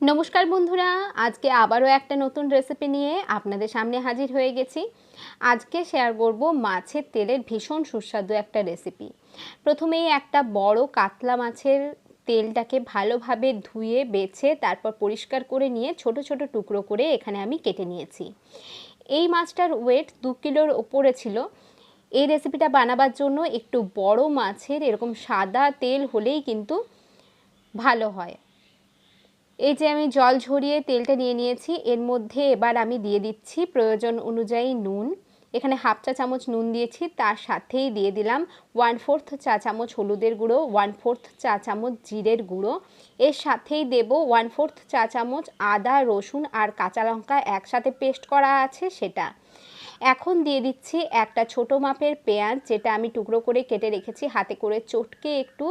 নমস্কার বন্ধুরা, আজকে আবারও একটা নতুন রেসিপি নিয়ে আপনাদের সামনে হাজির হয়ে গেছি। আজকে শেয়ার করব মাছের তেলের ভীষণ সুস্বাদু একটা রেসিপি প্রথমেই একটা বড় কাতলা মাছের তেলটাকে ভালোভাবে ধুয়ে, বেছে, তারপর পরিষ্কার করে নিয়ে ছোট ছোট টুকরো করে এখানে আমি কেটে নিয়েছি। এই মাছটার ওয়েট দু কিলোর ওপরে ছিল। এই রেসিপিটা বানাবার জন্য একটু বড় মাছের এরকম সাদা তেল হলেই কিন্তু ভালো হয়। এই যে আমি জল ঝরিয়ে তেলটা নিয়ে নিয়েছি, এর মধ্যে এবার আমি দিয়ে দিচ্ছি প্রয়োজন অনুযায়ী নুন। এখানে হাফ চা চামচ নুন দিয়েছি, তার সাথেই দিয়ে দিলাম ওয়ান ফোর্থ চা চামচ হলুদের গুঁড়ো ওয়ান ফোর্থ চা চামচ জিরের গুঁড়ো। এর সাথেই দেব ওয়ান ফোর্থ চা চামচ আদা, রসুন আর কাঁচা লঙ্কা একসাথে পেস্ট করা আছে সেটা। এখন দিয়ে দিচ্ছি একটা ছোট মাপের পেঁয়াজ, যেটা আমি টুকরো করে কেটে রেখেছি, হাতে করে চটকে একটু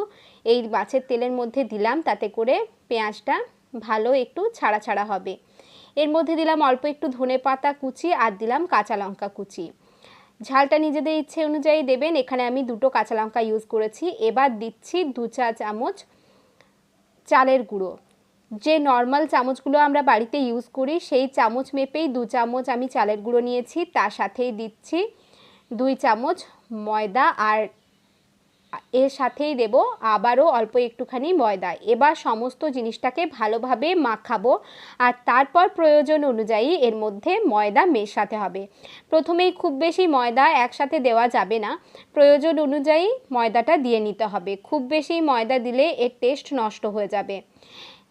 এই মাছের তেলের মধ্যে দিলাম, তাতে করে পেঁয়াজটা ভালো একটু ছাড়া ছাড়া হবে। এর মধ্যে দিলাম অল্প একটু ধনে পাতা কুচি আর দিলাম কাঁচা লঙ্কা কুচি। ঝালটা নিজেদের ইচ্ছে অনুযায়ী দেবেন, এখানে আমি দুটো কাঁচা লঙ্কা ইউজ করেছি। এবার দিচ্ছি দু চা চামচ চালের গুঁড়ো। যে নর্মাল চামচগুলো আমরা বাড়িতে ইউজ করি, সেই চামচ মেপেই দু চামচ আমি চালের গুঁড়ো নিয়েছি। তার সাথেই দিচ্ছি দুই চামচ ময়দা আর এর সাথেই দেব আবারও অল্প একটুখানি ময়দা। এবার সমস্ত জিনিসটাকে ভালোভাবে মাখাবো আর তারপর প্রয়োজন অনুযায়ী এর মধ্যে ময়দা মেশাতে হবে। প্রথমেই খুব বেশি ময়দা একসাথে দেওয়া যাবে না। প্রয়োজন অনুযায়ী ময়দাটা দিয়ে নিতে হবে। খুব বেশি ময়দা দিলে এর টেস্ট নষ্ট হয়ে যাবে।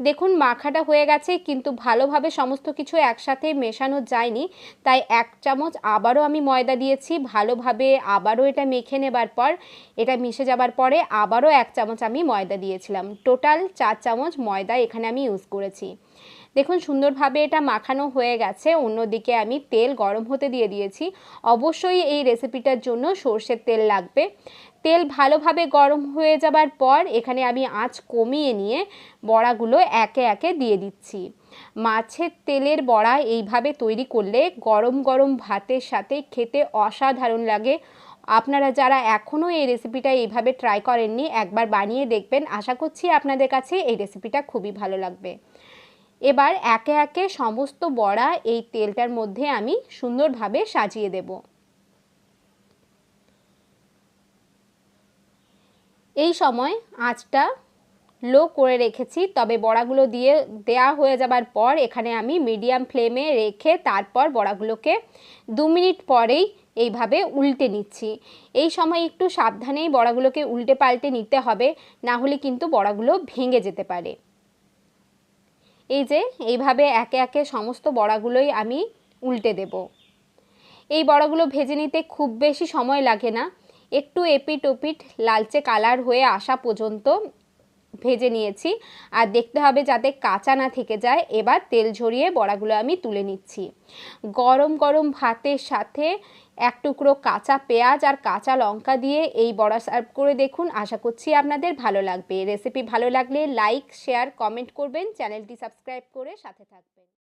দেখুন, মাখাটা হয়ে গেছে, কিন্তু ভালোভাবে সমস্ত কিছু একসাথে মেশানো যায়নি। তাই এক চামচ আবারও আমি ময়দা দিয়েছি, ভালোভাবে আবারও এটা মেখে নেবার পর, এটা মিশে যাবার পরে আবারও এক চামচ আমি ময়দা দিয়েছিলাম। টোটাল চার চামচ ময়দা এখানে আমি ইউজ করেছি। দেখুন, সুন্দরভাবে এটা মাখানো হয়ে গেছে, অন্যদিকে আমি তেল গরম হতে দিয়ে দিয়েছি। অবশ্যই এই রেসিপিটার জন্য সর্ষের তেল লাগবে। তেল ভালোভাবে গরম হয়ে যাবার পর এখানে আমি আঁচ কমিয়ে নিয়ে বড়াগুলো একে একে দিয়ে দিচ্ছি। মাছের তেলের বড়া এইভাবে তৈরি করলে গরম গরম ভাতের সাথে খেতে অসাধারণ লাগে। আপনারা যারা এখনও এই রেসিপিটা এইভাবে ট্রাই করেননি, একবার বানিয়ে দেখবেন। আশা করছি আপনাদের কাছে এই রেসিপিটা খুবই ভালো লাগবে। এবার একে একে সমস্ত বড়া এই তেলটার মধ্যে আমি সুন্দরভাবে সাজিয়ে দেব। এই সময় আঁচটা লো করে রেখেছি, তবে বড়াগুলো দিয়ে দেয়া হয়ে যাবার পর এখানে আমি মিডিয়াম ফ্লেমে রেখে তারপর বড়াগুলোকে দু মিনিট পরেই এইভাবে উল্টে নিচ্ছি। এই সময় একটু সাবধানেই বড়াগুলোকে উল্টে পাল্টে নিতে হবে, না হলে কিন্তু বড়াগুলো ভেঙে যেতে পারে। এই যে, এইভাবে একে একে সমস্ত বড়াগুলোই আমি উল্টে দেব। এই বড়াগুলো ভেজে নিতে খুব বেশি সময় লাগে না একটু এপিট ওপিট লালচে কালার হয়ে আসা পর্যন্ত ভেজে নিয়েছি। আর দেখতে হবে যাতে কাঁচা না থেকে যায়। এবার তেল ঝরিয়ে বড়াগুলো আমি তুলে নিচ্ছি। গরম গরম ভাতের সাথে এক টুকরো কাঁচা পেঁয়াজ আর কাঁচা লঙ্কা দিয়ে এই বড়া সার্ভ করে দেখুন। আশা করছি আপনাদের ভালো লাগবে। রেসিপি ভালো লাগলে লাইক, শেয়ার, কমেন্ট করবেন। চ্যানেলটি সাবস্ক্রাইব করে সাথে থাকবেন।